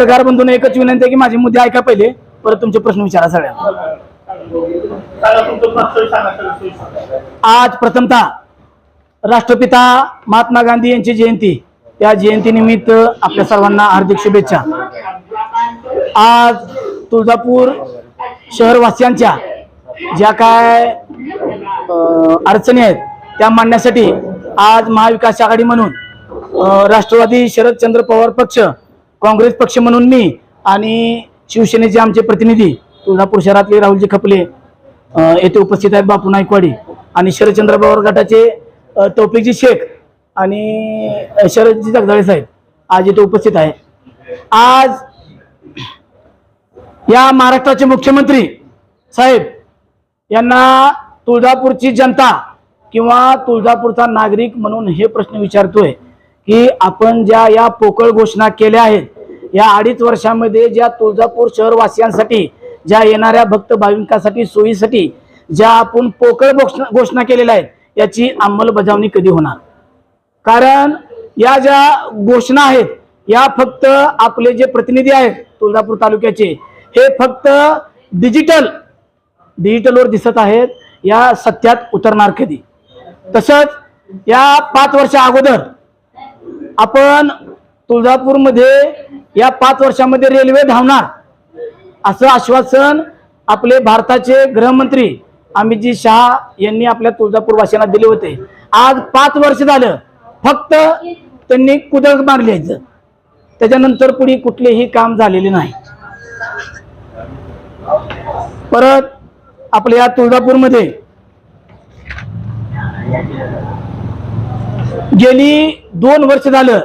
पत्रकार बंधूंना एकच विनंती आहे की माझे मुद्दे ऐका पहिले परत तुमचे प्रश्न विचारा सगळ्या आज प्रथमतः राष्ट्रपिता महात्मा गांधी यांची जयंती या जयंतीनिमित्त आपल्या सर्वांना हार्दिक शुभेच्छा. आज तुळजापूर शहरवासियांच्या ज्या काय अडचणी आहेत त्या मांडण्यासाठी आज महाविकास आघाडी म्हणून राष्ट्रवादी शरदचंद्र पवार पक्ष काँग्रेस पक्ष म्हणून मी आणि शिवसेनेचे आमचे प्रतिनिधी तुळजापूर शहरातले राहुलजी खपले येथे उपस्थित आहेत बापू नायकवाडी आणि शरदचंद्र पवार गटाचे तौफिकजी शेख आणि शरदजी जगदाळे साहेब आज इथे उपस्थित आहे आज या महाराष्ट्राचे मुख्यमंत्री साहेब यांना तुळजापूरची जनता किंवा तुळजापूरचा नागरिक म्हणून हे प्रश्न विचारतोय. की आपण ज्या या पोकळ घोषणा केल्या आहेत या अडीच वर्षामध्ये ज्या तुळजापूर शहरवासियांसाठी ज्या येणाऱ्या भक्त भाविकांसाठी सोयीसाठी ज्या आपण पोकळ घोषणा घोषणा केलेल्या आहेत याची अंमलबजावणी कधी होणार? कारण या ज्या घोषणा आहेत या फक्त आपले जे प्रतिनिधी आहेत तुळजापूर तालुक्याचे हे फक्त डिजिटल डिजिटलवर दिसत आहेत या सत्यात उतरणार कधी? तसंच या पाच वर्षा अगोदर आपण तुळजापूरमध्ये या पाच वर्षामध्ये रेल्वे धावणार असं आश्वासन आपले भारताचे गृहमंत्री अमितजी शहा यांनी आपल्या तुळजापूरवासियांना दिले होते. आज पाच वर्ष झालं फक्त त्यांनी कुदळ मारली त्याच्यानंतर पुढे कुठलेही काम झालेले नाही. परत आपल्या तुळजापूरमध्ये गेली दोन वर्ष झालं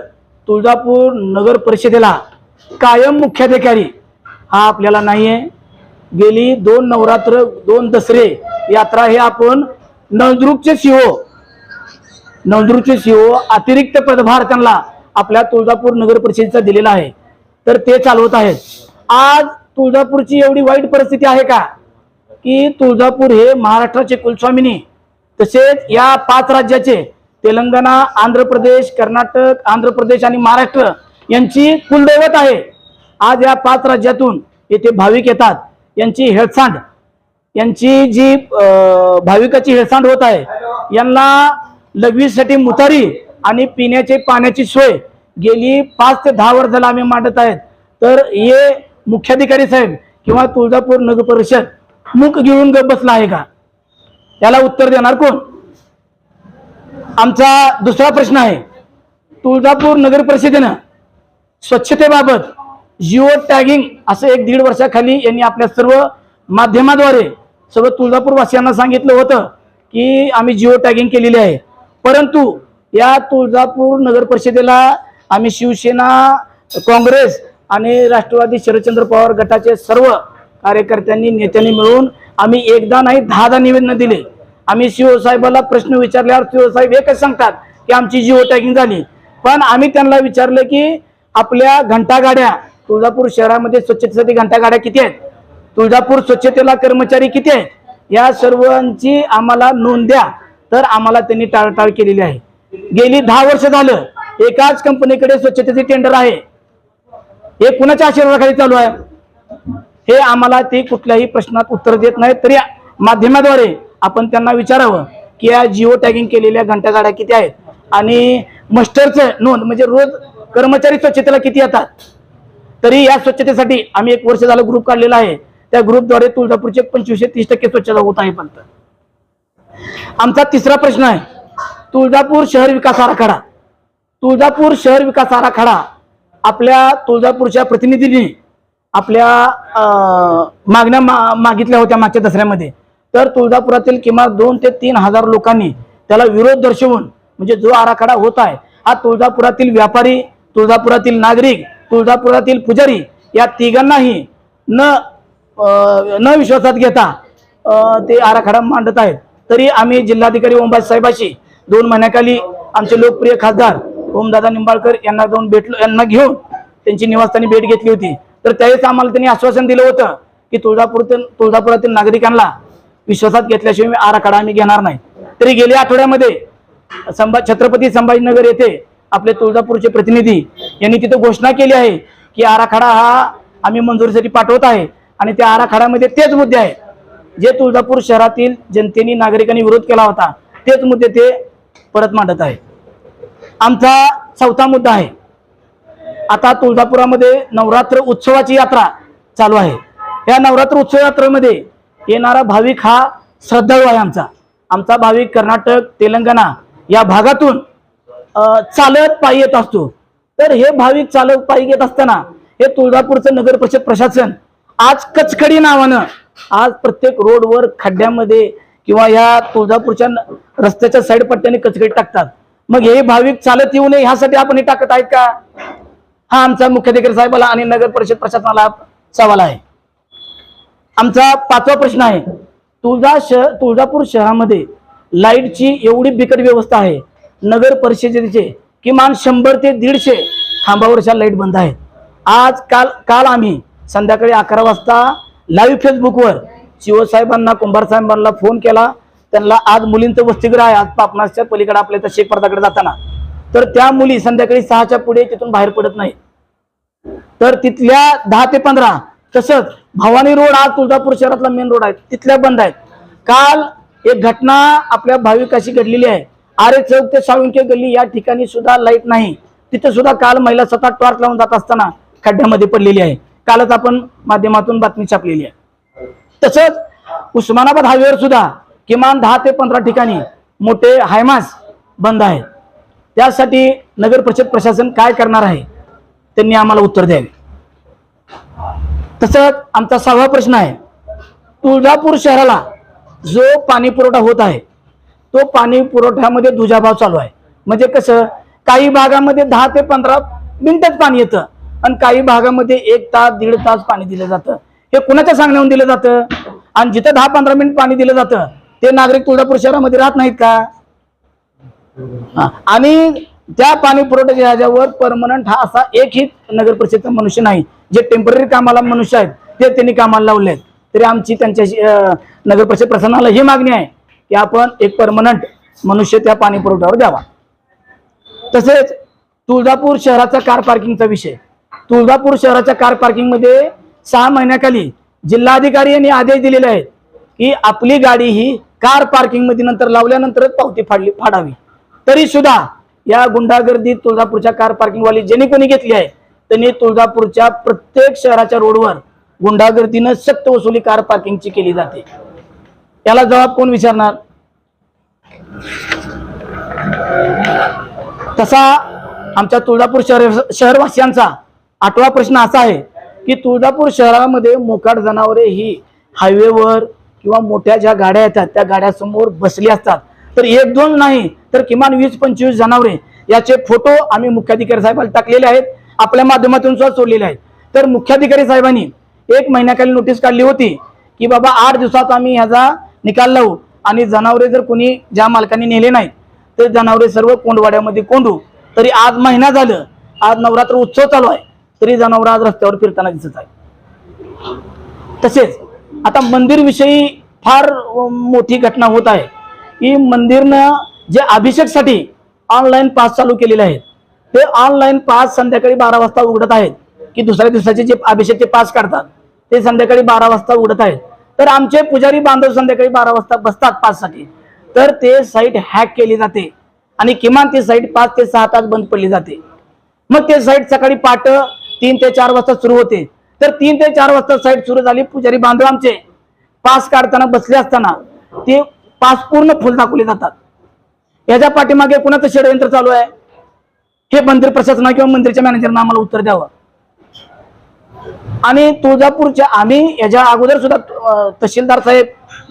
तुळजापूर नगर परिषदेला कायम मुख्याधिकारी हा आपल्याला नाही आहे गेली दोन नवरात्र दोन दसरे यात्रा हे आपण नळदुर्गचे सीओ नळदुर्गचे सीओ अतिरिक्त पदभार त्यांना आपल्या तुळजापूर नगर परिषदेचा दिलेला आहे. तर ते चालवत आहेत. आज तुळजापूरची एवढी वाईट परिस्थिती आहे का? की तुळजापूर हे महाराष्ट्राचे कुलस्वामिनी तसेच या पाच राज्याचे तेलंगणा आंध्र प्रदेश कर्नाटक आंध्र प्रदेश आणि महाराष्ट्र यांची कुलदैवत आहे. आज या पाच राज्यातून येथे भाविक येतात. यांची हेळसांड यांची जी भाविकाची हेळसांड होत आहे यांना लघवीसाठी मुतारी आणि पिण्याची पाण्याची सोय गेली पाच ते दहा वर्ष झाला आम्ही मांडत आहेत. तर हे मुख्याधिकारी साहेब किंवा तुळजापूर नगर परिषद मुख घेऊन बसला आहे का? याला उत्तर देणार कोण? आमचा दुसरा प्रश्न आहे. तुळजापूर नगर परिषदेनं स्वच्छतेबाबत जिओ टॅगिंग असं एक दीड वर्षाखाली यांनी आपल्या सर्व माध्यमाद्वारे सर्व तुळजापूरवासियांना सांगितलं होतं की आम्ही जिओ टॅगिंग केलेली आहे. परंतु या तुळजापूर नगर परिषदेला आम्ही शिवसेना काँग्रेस आणि राष्ट्रवादी शरदचंद्र पवार गटाचे सर्व कार्यकर्त्यांनी नेत्यांनी मिळून आम्ही एकदा नाही दहादा निवेदन दिले. आम्ही सीओ साहेबाला प्रश्न विचारल्यावर सीओ साहेब एकच सांगतात की आमची जिओ टॅगिंग झाली. पण आम्ही त्यांना विचारलं की आपल्या घंटागाड्या तुळजापूर शहरामध्ये स्वच्छतेसाठी घंटागाड्या किती आहेत? तुळजापूर स्वच्छतेला कर्मचारी किती आहेत? या सर्वांची आम्हाला नोंद द्या. तर आम्हाला त्यांनी टाळटाळ केलेली आहे. गेली दहा वर्ष झालं एकाच कंपनीकडे स्वच्छतेचे टेंडर आहे. हे कुणाच्या आशीर्वादाखाली चालू आहे? हे आम्हाला ते कुठल्याही प्रश्नात उत्तर देत नाही तरी माध्यमाद्वारे आपण त्यांना विचारावं की या जिओ टॅगिंग केलेल्या घंटागाड्या किती आहेत? आणि मस्टरचं नोंद म्हणजे रोज कर्मचारी स्वच्छतेला किती येतात? तरी या स्वच्छतेसाठी आम्ही एक वर्ष झालं ग्रुप काढलेला आहे. त्या ग्रुपद्वारे तुळजापूरचे पंचवीसशे तीस टक्के स्वच्छता होत आहे फक्त आमचा तिसरा प्रश्न आहे तुळजापूर शहर विकास आराखडा. तुळजापूर शहर विकास आराखडा आपल्या तुळजापूरच्या प्रतिनिधींनी आपल्या अं, मागण्या मा मागितल्या होत्या मागच्या दसऱ्यामध्ये. तर तुळजापुरातील किमान दोन ते तीन हजार लोकांनी त्याला विरोध दर्शवून म्हणजे जो आराखडा होत आहे हा तुळजापुरातील व्यापारी तुळजापुरातील नागरिक तुळजापुरातील पुजारी या तिघांनाही न न विश्वासात घेता ते आराखडा मांडत आहेत. तरी आम्ही जिल्हाधिकारी ओमबाज साहेबाशी दोन महिन्याखाली आमचे लोकप्रिय खासदार ओमदादा निंबाळकर यांना जाऊन भेटलो यांना घेऊन त्यांची निवासस्थानी भेट घेतली होती. तर त्यावेळेस आम्हाला त्यांनी आश्वासन दिलं होतं की तुळजापूरतील तुळजापुरातील नागरिकांना विश्वासात घेतल्याशिवाय मी आराखडा आम्ही घेणार नाही. तरी गेल्या आठवड्यामध्ये संभा छत्रपती संभाजीनगर येथे आपले तुळजापूरचे प्रतिनिधी यांनी तिथे घोषणा केली आहे की आराखडा हा आम्ही मंजुरीसाठी पाठवत आहे. आणि त्या आराखड्यामध्ये तेच मुद्दे आहेत. जे तुळजापूर शहरातील जनतेने नागरिकांनी विरोध केला होता तेच मुद्दे ते परत मांडत आहे आमचा चौथा मुद्दा आहे. आता तुळजापुरामध्ये नवरात्र उत्सवाची यात्रा चालू आहे. या नवरात्र उत्सव यात्रेमध्ये येणारा भाविक हा श्रद्धाळू आहे आमचा. आमचा भाविक कर्नाटक तेलंगणा या भागातून चालत पायी येत असतो. तर हे भाविक चालत पायी येत असताना हे तुळजापूरचं नगर परिषद प्रशासन आज कचकडी नावानं आज प्रत्येक रोडवर खड्ड्यामध्ये किंवा या तुळजापूरच्या रस्त्याच्या साईड पट्ट्याने कचकडी टाकतात. मग हे भाविक चालत येऊ नये ह्यासाठी आपण हे टाकत आहेत का? हा आमचा मुख्याधिकारी साहेबाला आणि नगर परिषद प्रशासनाला सवाल आहे. आमचा पाचवा प्रश्न आहे. तुळजा शहर तुळजापूर शहरामध्ये लाईटची एवढी बिकट व्यवस्था आहे. नगर परिषदेचे किमान शंभर ते दीडशे खांबावरच्या लाइट बंद आहेत. आज काल काल आम्ही संध्याकाळी अकरा वाजता लाईव्ह फेसबुकवर शिवसाहेबांना कुंभारसाहेबांना फोन केला. त्यांना आज मुलींचं वसतिगृह आहे. आज पापनासच्या पलीकडे आपल्या इथं शेखपर्दाकडे जाताना. तर त्या मुली संध्याकाळी सहाच्या पुढे तिथून बाहेर पडत नाही तर तिथल्या दहा ते पंधरा तसंच भवानी रोड हा तुळजापूर शहरातला मेन रोड आहे. तिथल्या बंद आहेत. काल एक घटना आपल्या भाविकाशी घडलेली आहे. आरे चौक ते साळुंके गल्ली या ठिकाणी सुद्धा लाइट नाही. तिथे सुद्धा काल महिला स्वतः टॉर्च लावून जात असताना खड्ड्यामध्ये पडलेली आहे. कालच आपण माध्यमातून बातमी छापलेली आहे. तसंच उस्मानाबाद हायवेवर सुद्धा किमान दहा ते पंधरा ठिकाणी मोठे हायमास बंद आहेत. त्यासाठी नगर परिषद प्रशासन काय करणार आहे? त्यांनी आम्हाला उत्तर द्यावे. तसंच आमचा सहावा प्रश्न आहे तुळजापूर शहराला जो पाणी पुरवठा होत आहे तो पाणी पुरवठ्यामध्ये दुजाभाव चालू आहे. म्हणजे कसं काही भागामध्ये दहा ते पंधरा मिनिटच पाणी येतं आणि काही भागामध्ये एक तास दीड तास पाणी दिलं जातं. हे कुणाच्या सांगण्याहून दिलं जातं? आणि जिथं दहा पंधरा मिनिट पाणी दिलं जातं ते नागरिक तुळजापूर शहरामध्ये राहत नाहीत का? हा. आणि त्या पाणी पुरवठ्याच्या ह्याच्यावर परमनंट हा असा एकही नगर परिषदचा मनुष्य नाही. जे टेंपररी कामाला मनुष्य आहेत ते त्यांनी कामाला लावले आहेत. तरी आमची त्यांच्याशी नगर परिषद प्रशासनाला ही मागणी आहे की आपण एक परमनंट मनुष्य त्या पाणी पुरवठ्यावर द्यावा. तसेच तुळजापूर शहराचा कार पार्किंगचा विषय. तुळजापूर शहराच्या कार पार्किंगमध्ये सहा महिन्याखाली जिल्हाधिकारी यांनी आदेश दिलेले आहेत की आपली गाडी ही कार पार्किंगमध्ये नंतर लावल्यानंतरच पावती फाडली फाडावी. तरी सुद्धा या गुंडागर्दीत तुळजापूरच्या कार पार्किंगवाली ज्यांनी कोणी घेतली आहे त्यांनी तुळजापूरच्या प्रत्येक शहराच्या रोडवर गुंडागर्दीनं सक्त वसुली कार पार्किंगची केली जाते. याला जबाब कोण विचारणार? तसा आमच्या तुळजापूर शहर शहरवासियांचा आठवा प्रश्न असा आहे की तुळजापूर शहरामध्ये मोकाट जनावरे ही हायवेवर किंवा मोठ्या ज्या गाड्या येतात त्या गाड्यासमोर बसली असतात. तर एक दोन नाही तर किमान वीस पंचवीस जनावरे याचे फोटो आम्ही मुख्याधिकारी साहेबांना टाकलेले आहेत. आपल्या माध्यमातून सुद्धा सोडलेले आहे तर मुख्याधिकारी साहेबांनी एक महिन्याखाली नोटीस काढली होती की बाबा आठ दिवसात आम्ही ह्याचा निकाल लावू आणि जनावरे जर कोणी ज्या मालकांनी नेले नाही ते जनावरे सर्व कोंडवाड्यामध्ये कोंडू. तरी आज महिना झालं आज नवरात्र उत्सव चालू आहे तरी जनावर आज रस्त्यावर फिरताना दिसत आहे तसेच आता मंदिरविषयी फार मोठी घटना होत आहे. की मंदिरनं जे अभिषेकसाठी ऑनलाईन पास चालू केलेले आहेत ते ऑनलाईन पास संध्याकाळी बारा वाजता उघडत आहेत. की दुसऱ्या दिवसाचे जे अभिषेकचे पास काढतात ते संध्याकाळी बारा वाजता उघडत आहेत. तर आमचे पुजारी बांधव संध्याकाळी बारा वाजता बसतात पाससाठी तर ते साईट हॅक केली जाते. आणि किमान ती साईट पाच ते सहा तास बंद पडली जाते. मग ते साईट सकाळी पाट तीन ते चार वाजता सुरू होते. तर तीन ते चार वाजता साईट सुरू झाली पुजारी बांधव आमचे. पास काढताना बसले असताना ते पास पूर्ण फुल दाखवले जातात. याच्या पाठीमागे कुणाचं षडयंत्र चालू आहे? हे मंदिर प्रशासना किंवा मंदिरच्या मॅनेजरना आम्हाला उत्तर द्यावं. आणि तुळजापूरच्या आम्ही याच्या अगोदर सुद्धा तहसीलदार साहेब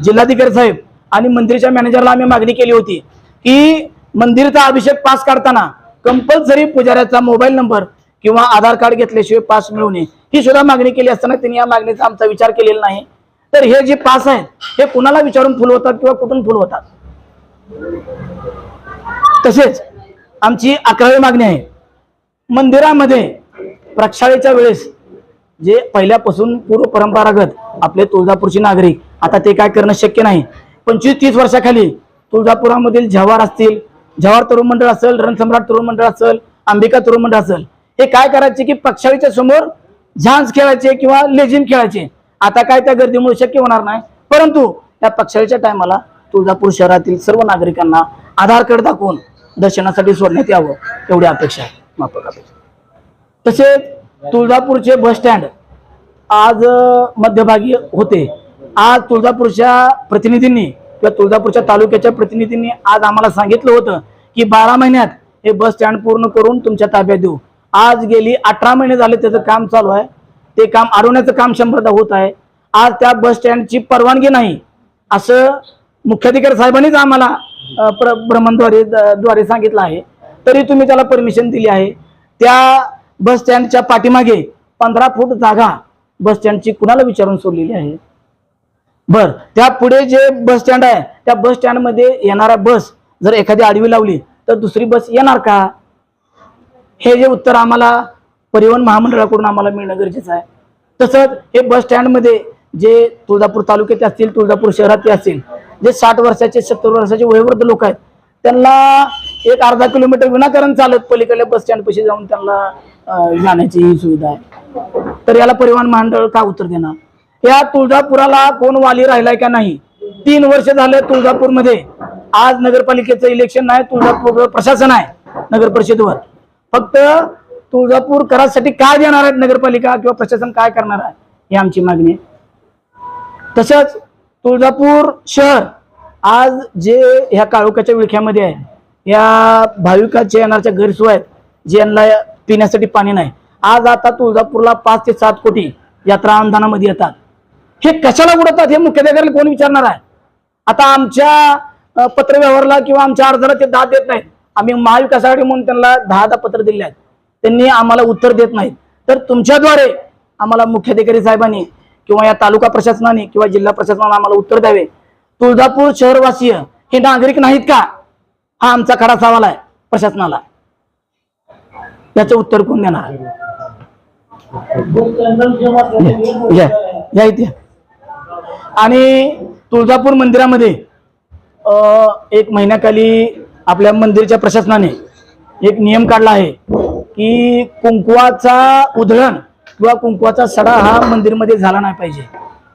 जिल्हाधिकारी साहेब आणि मंदिरच्या मॅनेजरला आम्ही मागणी केली होती की मंदिरचा अभिषेक पास काढताना कंपल्सरी पुजाऱ्याचा मोबाईल नंबर किंवा आधार कार्ड घेतल्याशिवाय पास मिळवणे नये. ही सुद्धा मागणी केली असताना त्यांनी या मागणीचा आमचा विचार केलेला नाही. तर हे जे पास आहेत हे कुणाला विचारून फुल होतात किंवा कुठून फुल होतात तसेच आमची अकरावी मागणी आहे. मंदिरामध्ये प्रक्षाळेच्या वेळेस जे पहिल्यापासून पूर्व परंपरागत आपले तुळजापूरचे नागरिक आता ते काय करणं शक्य नाही. पंचवीस तीस वर्षाखाली तुळजापुरामधील जव्हार असतील जव्हार तरुण मंडळ असेल रणसम्राट तरुण मंडळ असेल अंबिका तरुण मंडळ असेल हे काय करायचे की प्रक्षाळीच्या समोर झांज खेळायचे किंवा लेझिम खेळायचे. आता काय त्या गर्दीमुळे शक्य होणार नाही. परंतु त्या पक्षाच्या टायमाला तुळजापूर शहरातील सर्व नागरिकांना आधार कार्ड दाखवून दर्शनासाठी सोडण्यात यावं एवढी अपेक्षा आहे. माफक अपेक्षा. तसेच तुळजापूरचे बस स्टँड आज मध्यभागी होते. आज तुळजापूरच्या प्रतिनिधींनी किंवा तुळजापूरच्या तालुक्याच्या प्रतिनिधींनी आज आम्हाला सांगितलं होतं की बारा महिन्यात हे बस स्टँड पूर्ण करून तुमच्या ताब्यात देऊ. आज गेली अठरा महिने झाले त्याचं काम चालू आहे. ते काम अडवण्याचं काम शंभरदा होत आहे. आज त्या बस स्टँडची परवानगी नाही असं मुख्याधिकारी साहेबांनीच आम्हाला प्र भ्रमणद्वारे द्वारे सांगितलं आहे. तरी तुम्ही त्याला परमिशन दिली आहे. त्या बस स्टँडच्या पाठीमागे पंधरा फूट जागा बस स्टँडची कुणाला विचारून सोडलेली आहे? बर त्या पुढे जे बस स्टँड आहे त्या बस स्टँडमध्ये येणाऱ्या बस जर एखादी आडवी लावली तर दुसरी बस येणार का? हे जे उत्तर आम्हाला परिवहन महामंडळाकडून आम्हाला मिळणं गरजेचं आहे. तसंच हे बस स्टँडमध्ये जे तुळजापूर तालुक्याचे असतील तुळजापूर शहरात असतील जे साठ वर्षाचे सत्तर वर्षाचे वयोवृद्ध लोक आहेत त्यांना एक अर्धा किलोमीटर विनाकारण चालत पलीकडल्या बस स्टँड पाशी जाऊन त्यांना जाण्याची ही सुविधा आहे. तर याला परिवहन महामंडळ का उत्तर देणार? या तुळजापुराला कोण वाली राहिलाय का नाही? तीन वर्ष झाले तुळजापूरमध्ये. आज नगरपालिकेचं इलेक्शन नाही तुळजापूर प्रशासन आहे नगर परिषदेवर. फक्त तुळजापूर करासाठी काय देणार आहेत नगरपालिका किंवा प्रशासन काय करणार आहे? ही आमची मागणी आहे. तसंच तुळजापूर शहर. आज जे ह्या काळोखाच्या विळख्यामध्ये आहे या भाविकाच्या येणारच्या गैरसोय आहेत जे यांना पिण्यासाठी पाणी नाही. आज आता तुळजापूरला पाच ते सात कोटी यात्रा अनुदानामध्ये येतात. हे कशाला उडवतात हे मुख्याधिकाऱ्याला कोण विचारणार आहे? आता आमच्या अ, पत्रव्यवहारला किंवा आमच्या अर्जाला ते दाद देत नाहीत. आम्ही महाविकासासाठी म्हणून त्यांना दहा दहा पत्र दिले आहेत. त्यांनी आम्हाला उत्तर देत नाहीत. तर तुमच्याद्वारे आम्हाला मुख्याधिकारी साहेबांनी किंवा या तालुका प्रशासनाने किंवा जिल्हा प्रशासनाने आम्हाला उत्तर द्यावे. तुळजापूर शहरवासीय हे नागरिक नाहीत का? हा आमचा खरा सवाल आहे प्रशासनाला. याचं उत्तर कोण देणार? या या इथे. आणि तुळजापूर मंदिरामध्ये एक महिन्याखाली आपल्या मंदिरच्या प्रशासनाने एक नियम काढला आहे की कुंकवाचा उधळण किंवा कुंकवाचा सडा हा मंदिरमध्ये झाला नाही पाहिजे.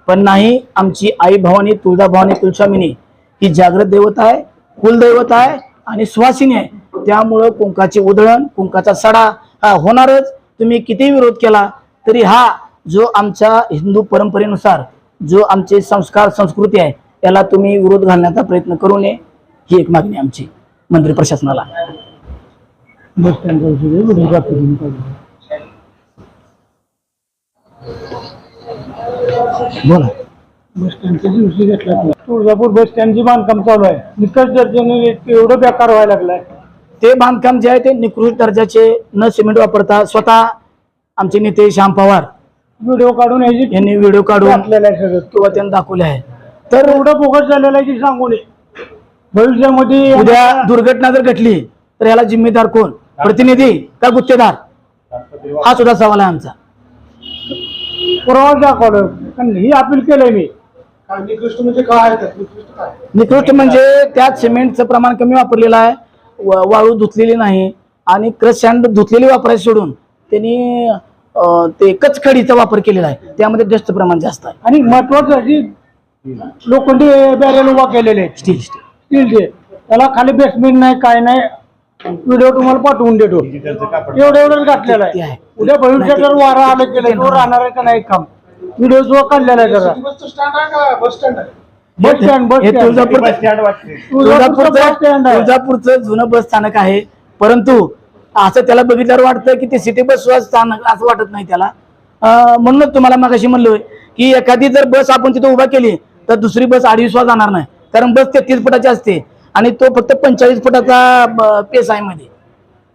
पण नाही आमची आई भवानी तुळजा भवानी तुळशामिनी ही जागृत देवता आहे कुलदैवत आहे आणि सुवासिनी आहे. त्यामुळं कुंकाची उधळण कुंकाचा सडा हा होणारच. तुम्ही किती विरोध केला तरी हा जो आमच्या हिंदू परंपरेनुसार जो आमचे संस्कार संस्कृती आहे त्याला तुम्ही विरोध घालण्याचा प्रयत्न करू नये. ही एक मागणी आमची मंदिर प्रशासनाला बस स्टँड बोला. बस स्टँडच्या दिवशी घेतला तुळजापूर बस स्टँडची बांधकाम चालू आहे. निकष दर्जाने एवढं बेकार व्हायला लागलाय. ते बांधकाम जे आहे ते निकृष्ट दर्जाचे न सिमेंट वापरता स्वतः आमचे नेते श्याम पवार व्हिडिओ काढून यायची यांनी व्हिडिओ काढून घातलेला आहे सगळं. किंवा त्यांनी दाखवले आहे. तर एवढं फोकस झालेलं आहे की सांगू नये भविष्यामध्ये उद्या दुर्घटना जर घडली तर याला जिम्मेदार कोण? प्रतिनिधी का गुत्तेदार? हा सुद्धा सवाल आहे आमचा. पुरावा दाखवलं कारण ही अपील केलंय मी निकृष्ट म्हणजे काय आहे निकृष्ट काय? निकृष्ट म्हणजे त्यात सिमेंटचं प्रमाण कमी वापरलेलं आहे. व- वाळू धुतलेली नाही. आणि क्रश सँड धुतलेली वापरायची सोडून त्यांनी अं, ते कचखडीचा वापर केलेला आहे. त्यामध्ये डस्ट प्रमाण जास्त आहे. आणि महत्वाचं अशी लोखंडी बॅरेल उभा केलेले स्टील स्टील स्टीलचे त्याला खाली बेसमेंट नाही काय नाही. व्हिडिओ तुम्हाला पाठवून देतो. एवढं एवढंच घातलेलं आहे. उद्या भविष्यात जर वारा आलं केलं तो राहणार आहे का नाही काम व्हिडिओ जो काढलेला आहे त्याचा बसचं स्टँड बस स्टँड आहे. बस स्टँड बस हे स्टँड तुळजापूर तुळजापूरचं बस स्टँड आहे. तुळजापूरचं जुनं बस स्थानक आहे. परंतु असं त्याला बघितल्यावर वाटतं की ते सिटी बस स्थानक असं वाटत नाही त्याला. म्हणूनच तुम्हाला मगाशी म्हणलोय की एखादी जर बस आपण तिथे उभा केली तर दुसरी बस सुद्धा जाणार नाही. कारण बस तेहतीस फुटाची असते. आणि तो फक्त पंचेचाळीस फुटाचा पेस आहे मध्ये.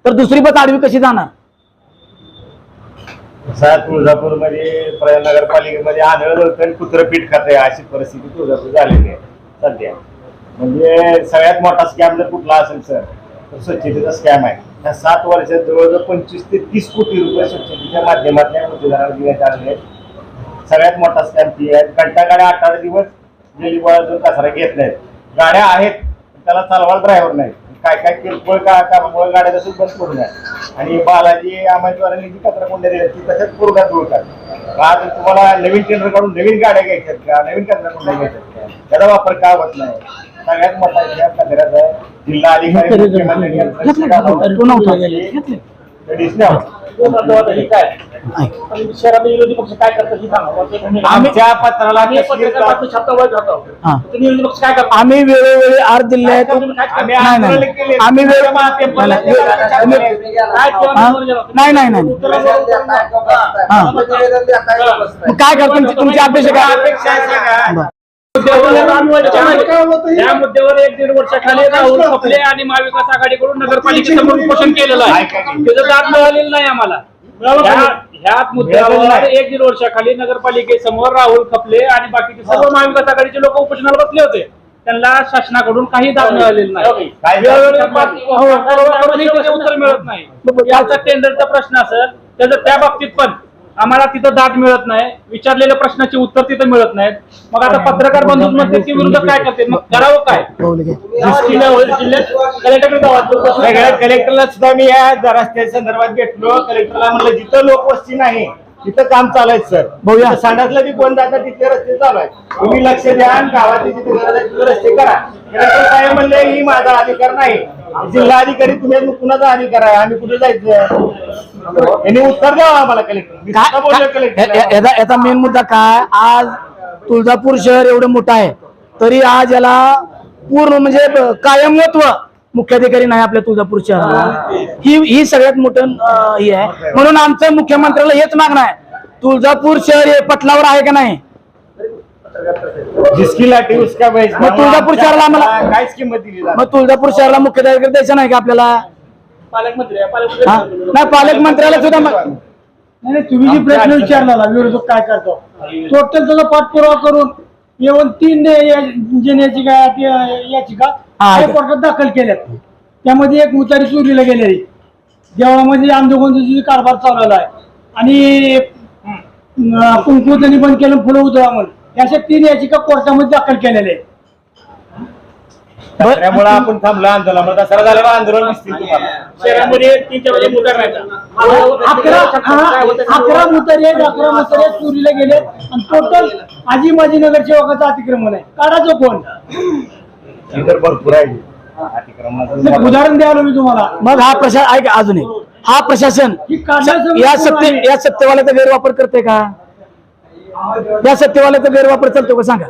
तर दुसरी बस आडवी कशी जाणार? तुळजापूरमध्ये प्र- नगरपालिकेमध्ये आंधळ लोकल कुत्र पीठ खाते अशी परिस्थिती तुळजापूर झालेली आहे सध्या. म्हणजे सगळ्यात मोठा स्कॅम जर कुठला असेल सर तर स्वच्छतेचा स्कॅम आहे. ह्या सात वर्षात जवळजवळ पंचवीस ते तीस कोटी रुपये स्वच्छतेच्या माध्यमातल्या या देण्यात आले आहेत. सगळ्यात मोठा स्कॅम ती आहे. घंटा गाड्या अठरा दिवस गेली कचरा घेत नाहीत. गाड्या आहेत त्याला चालवायला ड्रायव्हर नाही. काय काय किरकोळ का कामामुळे गाड्या तसंच बंद करून आहे आणि बालाजी आम्हाला जी कचरा कोंड्या दिल्या. ती तशाच पूर्ण धुळतात आज तुम्हाला नवीन टेंडर काढून नवीन गाड्या घ्यायच्यात का? नवीन कचरा कोंड्या घ्यायच्यात का? त्याचा वापर का होत नाही? सगळ्यात मोठा कचऱ्याचा जिल्हा अधिकारी मुख्यमंत्र्यांनी हे काय ऐक. आणि शहरातील विरोधी पक्ष काय करतात ही सांगा कोणत्या भूमिका? आमच्या पत्राला आम्ही पत्रकार बातमी हा. विरोधी पक्ष काय वेळोवेळी अर्ज दिले करता? आम्ही नाही, नाही. आम्ही वेळ- नाही, नाही. आम्ही- काय केलं हा? नाही नाही नाही हा. मग काय करतो तुमची तुमची अपेक्षा काय अपेक्षा बरं. या मुद्द्यावर एक दीड वर्षाखाली राहुल कपले आणि महाविकास आघाडीकडून नगरपालिकेसमोर उपोषण केलेलं आहे. त्याचं दाद मिळालेलं नाही आम्हाला ह्या- ह्याच मुद्द्यावर एक दीड वर्षाखाली नगरपालिकेसमोर राहुल कपले आणि बाकीचे सर्व महाविकास आघाडीचे लोक उपोषणाला बसले होते त्यांना शासनाकडून काही दाब मिळालेलं नाही हो, उत्तर मिळत नाही याचा टेंडरचा प्रश्न असेल त्याचं त्या बाबतीत पण आम्हाला तिथं दाद मिळत नाही. विचारलेल्या प्रश्नाची उत्तर तिथं मिळत नाहीत. मग आता पत्रकार बंधूच म्हणते की विरोधक काय करते मग करावं काय? कलेक्टरला सुद्धा मी या रस्त्या संदर्भात भेटलो. कलेक्टरला म्हणलं जिथं लोकवस्ती नाही तिथं काम चालायचं सर. भाऊया. जिथं सांडातलं बी कोण जातात तिथे रस्ते चालू आहेत. तुम्ही लक्ष द्या आणि गावातले जिथे गरज आहे तिथे रस्ते करा. कलेक्टर साहेब म्हणले ही माझा अधिकार नाही. जिल्हा अधिकारी तुम्ही कुणाचा अधिकार आहे? आम्ही कुठे जायचं? यांनी उत्तर द्यावं आम्हाला कलेक्टर. काय बोललो काय-. या- याचा याचा मेन मुद्दा काय? आज तुळजापूर शहर एवढं मोठं आहे तरी आज याला पूर्ण म्हणजे कायमत्व मुख्याधिकारी नाही आपल्या तुळजापूर शहराला ही ही सगळ्यात मोठं हे आहे. म्हणून आमचं मुख्यमंत्र्याला हेच मागणं आहे. तुळजापूर शहर हे पटलावर आहे का नाही? जिसकी लाठी उसका बैस मग तुळजापूर शहराला आम्हाला- काहीच किंमत दिली जात? मग तुळजापूर शहराला मुख्याधिकारी द्यायचं नाही का आपल्याला? पालकमंत्री आहे, हा? नाही पालकमंत्र्याला सुद्धा मा- नाही नाही, तुम्ही जी प्रश्न विचारला विरोधक काय करतो? टोटल त्याचा पाठपुरावा करून येऊन तीन इंजिन याचिका या- याचिका हा, हायकोर्टात दाखल केल्यात. त्यामध्ये एक मुतारी चोरीला गेलेली. देवळामध्ये आंदोलनाची कारभार चालवला आहे. आणि कुंकू त्यांनी बंद केलं फुलं उधळा म्हणून अशा तीन याचिका कोर्टामध्ये दाखल केलेल्या आहेत. त्यामुळे आपण थांबलो आंदोलन दसरा झाल्यावर आंदोलन दिसतील तुम्हाला. शहरामध्ये तीनच्या अकरा अकरा मुतारे आहेत अकरा मुतारे चोरीला गेले आणि टोटल आजी माजी नगरसेवकाचं अतिक्रमण आहे. काढायचं कोण इतर भरपूर आहे. अतिक्रमणाचं एक उदाहरण द्यावं मी तुम्हाला. मग हा प्रशासन ऐक अजून एक. हा प्रशासन या आहे? या सत्तेवाल्याचा गैरवापर करते का? या सत्तेवाल्याचा गैरवापर चालतो का? सांगा.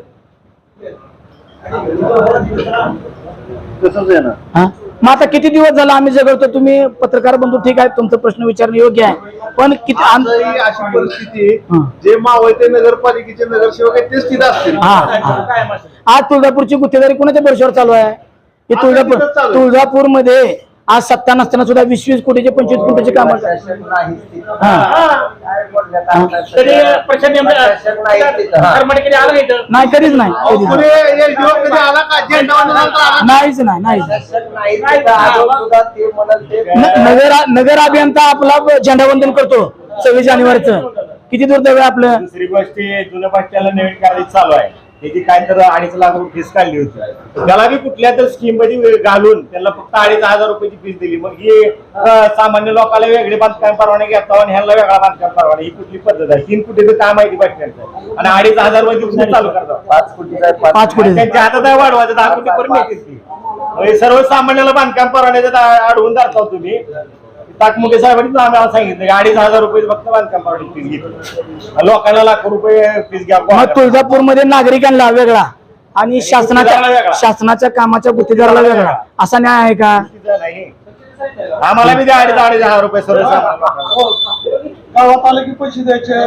हा? मग आता किती दिवस झाला आम्ही जगवतो तुम्ही पत्रकार बंधू ठीक आहे तुमचा प्रश्न विचारणं योग्य आहे पण किती आजही अशी परिस्थिती आहे, हं. जे मावळते नगरपालिकेचे नगरसेवक आहेत तेच तिथे असतील हा हा. आज तुळजापूरची गुत्तेदारी कुणाच्या भरोश्यावर चालू आहे हे तुळजापूर तिथंच चालू आहे. तुळजापूरमध्ये आज सत्ता नसताना सुद्धा वीस वीस कोटीचे पंचवीस कोटीचे काम हा. नाही कधीच नाही नाहीच नाही नगर नगर अभियंता आपला झेंडावंदन करतो सव्वीस जानेवारीचं. किती दुर्दैव आहे आपलं? दुसरी गोष्ट जुन्या बसट्याला नवीन करायची चालू आहे. त्याची काय तर अडीच लाख रुपये फीस काढली होती. त्याला बी कुठल्या तर स्कीममध्ये घालून त्याला फक्त अडीच हजार रुपयाची फीस दिली. मग ही सामान्य लोकांना वेगळे बांधकाम परवाने घेता आणि ह्याला वेगळा बांधकाम परवाना. ही कुठली पद्धत आहे? तीन कोटीचं काम आहे ती बस स्टँडचं आणि अडीच हजारमध्ये दिवसात चालू करतात. पाच कोटी त्यांच्या हातात आहे वाढवायचं दहा कोटी पर्यंत म्हणजे सर्वसामान्याला बांधकाम आ- अडवून धरता तुम्ही. ताकमुखे साहेबांनी आम्हाला सांगितलं की अडीच हजार रुपये फक्त बांधकाम परवाने फीस घेतली लोकांना लाखो रुपये फीस घ्या मग तुळजापूरमध्ये नागरिकांना वेगळा आणि शासनाच्या. शासनाच्या कामाच्या गुत्तेदाराला वेगळा. असा न्याय आहे का? आम्हाला द्या अडीच अडीच हजार रुपये लोकांना. गावात आलं की पैसे द्यायचे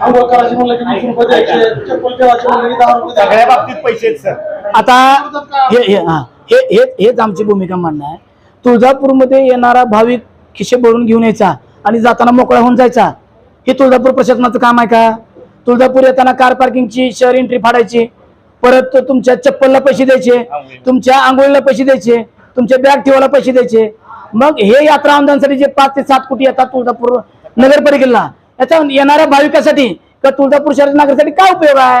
आंघोळ करायचे म्हणलं की वीस रुपये द्यायचे चप्पल ठेवायचे म्हणलं की दहा रुपये सगळ्या बाबतीत पैसे सर. आता हे हे हा हे हे हेच आमची भूमिका मांडणं आहे. तुळजापूरमध्ये येणारा भाविक खिशे भरून घेऊन यायचा आणि जाताना मोकळा होऊन जायचा. हे तुळजापूर प्रशासनाचं काम आहे का? तुळजापूर येताना कार पार्किंगची शहर एंट्री फाडायची. परत तुमच्या चप्पलला पैसे द्यायचे तुमच्या आंघोळीला पैसे द्यायचे तुमच्या बॅग ठेवायला पैसे द्यायचे. मग हे यात्रा अनुदानासाठी जे पाच ते सात कोटी येतात तुळजापूर नगरपालिकेला याचा येणाऱ्या भाविकासाठी किंवा तुळजापूर शहर नागरिकांसाठी काय उपयोग आहे?